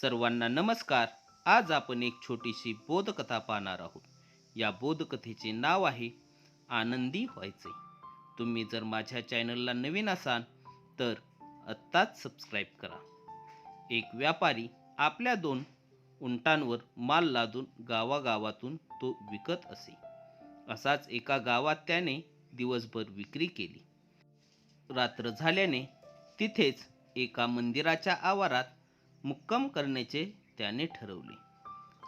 सर्वांना नमस्कार. आज आपण एक छोटीशी बोधकथा पाहणार आहोत. या बोधकथेचे नाव आहे आनंदी व्हायचे. तुम्ही जर माझ्या चॅनलला नवीन असाल तर आत्ताच सबस्क्राईब करा. एक व्यापारी आपल्या दोन उंटांवर माल लादून गावागावातून तो विकत असे. असाच एका गावात त्याने दिवसभर विक्री केली. रात्र झाल्याने तिथेच एका मंदिराच्या आवारात मुक्काम करण्याचे त्याने ठरवले.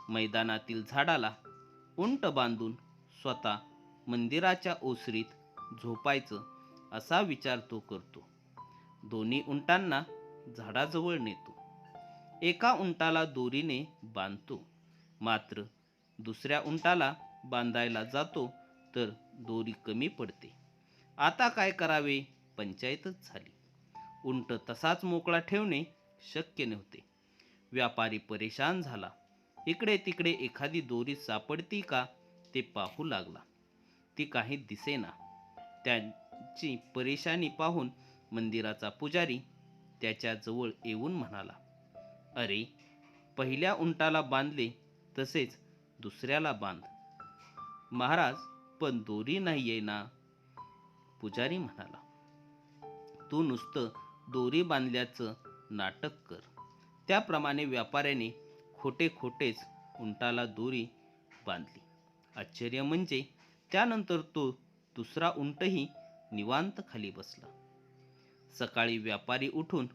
मैदानातील झाडाला उंट बांधून स्वतः मंदिराच्या ओसरीत झोपायचं असा विचार तो करतो. दोन्ही उंटांना झाडाजवळ नेतो. एका उंटाला दोरीने बांधतो. मात्र दुसऱ्या उंटाला बांधायला जातो तर दोरी कमी पडते. आता काय करावे? पंचायतच झाली. उंट तसाच मोकळा ठेवणे शक्य नव्हते. व्यापारी परेशान झाला. इकडे तिकडे एखादी दोरी सापडती का? ते पाहू लागला. ती काही दिसेना. त्यांची परेशानी पाहून मंदिराचा पुजारी त्याच्याजवळ येऊन म्हणाला अरे पहिल्या उंटाला बांधले तसेच दुसऱ्याला बांध. महाराज पण दोरी नाही आहे ना? पुजारी म्हणाला तू नुसतं दोरी बांधल्याचं नाटक कर. त्याप्रमाणे व्यापाऱ्याने खोटे खोटेच उंटाला दोरी बांधली. आश्चर्य म्हणजे त्यानंतर तो दुसरा उंटही निवांत खाली बसला. सकाळी व्यापारी उठून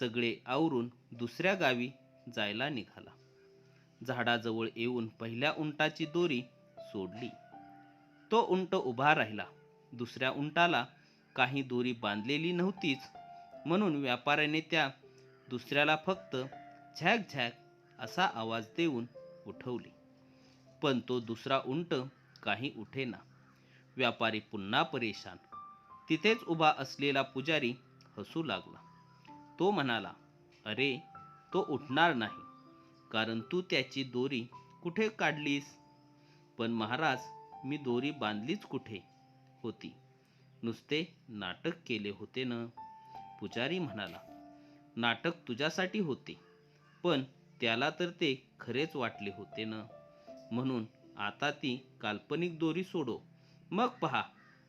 सगळे आवरून दुसऱ्या गावी जायला निघाला. झाडाजवळ येऊन पहिल्या उंटाची दोरी सोडली. तो उंट उभा राहिला. दुसऱ्या उंटाला काही दोरी बांधलेली नव्हतीच म्हणून व्यापाऱ्याने त्या दुसऱ्याला फक्त झॅक झॅक असा आवाज देऊन उठवले. पण तो दुसरा उंट काही उठेना. व्यापारी पुन्हा परेशान. तिथेच उभा असलेला पुजारी हसू लागला. तो म्हणाला अरे तो उठणार नाही. कारण तू त्याची दोरी कुठे काढलीस? पण महाराज मी दोरी बांधलीच कुठे? होती. नुसते नाटक केले होते ना? पुजारी म्हणाला नाटक तुझ्यासाठी होते. पण त्याला तर ते खरेच वाटले होते ना. म्हणून आता ती काल्पनिक दोरी सोडो. मग पहा.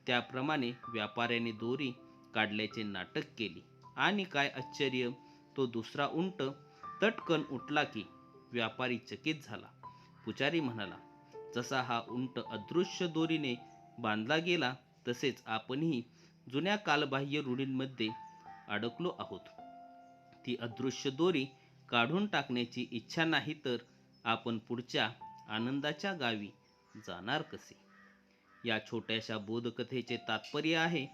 त्याप्रमाणे व्यापाऱ्याने दोरी काढल्याचे नाटक केले. आणि काय आश्चर्य. तो दुसरा उंट तटकन उठला की व्यापारी चकित झाला. पुजारी म्हणाला जसा हा उंट अदृश्य दोरीने बांधला गेला तसेच आपणही जुन्या कालबाह्य रूढींमध्ये अडकलो आहोत. ती अदृश्य दोरी काढून टाकण्याची इच्छा नाही तर आपण पुढच्या आनंदाच्या गावी जाणार कसे? या छोट्याशा बोधकथेचे तात्पर्य आहे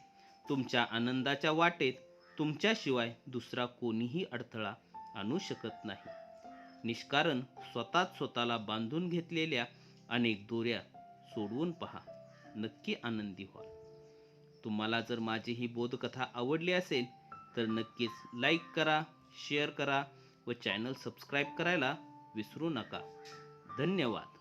तुमच्या आनंदाच्या वाटेत तुमच्याशिवाय दुसरा कोणीही अडथळा आणू शकत नाही. निष्कारण स्वतःच स्वतःला बांधून घेतलेल्या अनेक दोऱ्या सोडवून पहा. नक्की आनंदी व्हाल तुम्हाला जर माझी ही बोधकथा आवडली असेल तर नक्कीच लाईक करा. शेअर करा व चॅनल सबस्क्राईब करायला विसरू नका. धन्यवाद.